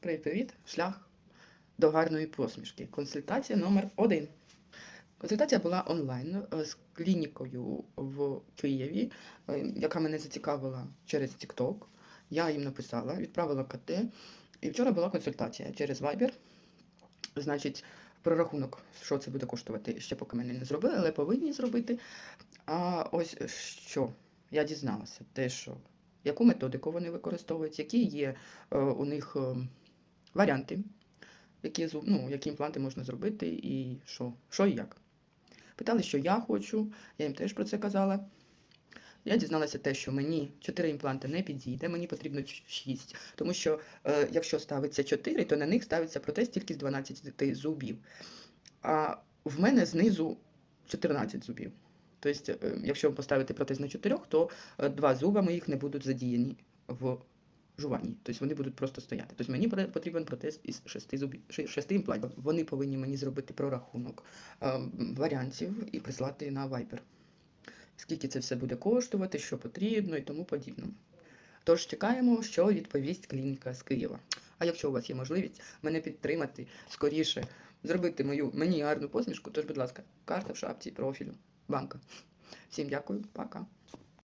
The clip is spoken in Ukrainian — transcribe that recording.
Привіт-привіт! Шлях до гарної посмішки. Консультація номер один. Консультація була онлайн е, з клінікою в Києві, е, яка мене зацікавила через TikTok. Я їм написала, відправила КТ. І вчора була консультація через Viber. Значить, прорахунок, що це буде коштувати, ще поки мене не зробили, але повинні зробити. А ось що я дізналася, те, що яку методику вони використовують, які є е, у них е, варіанти, які, ну, які імпланти можна зробити, і що, що і як. Питали, що я хочу, я їм теж про це казала. Я дізналася те, що мені 4 імпланти не підійде, мені потрібно 6, тому що е, якщо ставиться 4, то на них ставиться протез тільки з 12 зубів. А в мене знизу 14 зубів. Тобто, е, якщо поставити протез на 4, то е, два зуба моїх не будуть задіяні в жуванні. Тобто вони будуть просто стояти. Тобто мені потрібен протез із 6 зубів, шести імплантів. Вони повинні мені зробити прорахунок е, варіантів і прислати на Viber. Скільки це все буде коштувати, що потрібно і тому подібне. Тож чекаємо, що відповість клініка з Києва. А якщо у вас є можливість мене підтримати скоріше, зробити мою мені гарну посмішку, тож, будь ласка, карта в шапці профілю банка. Всім дякую, пока.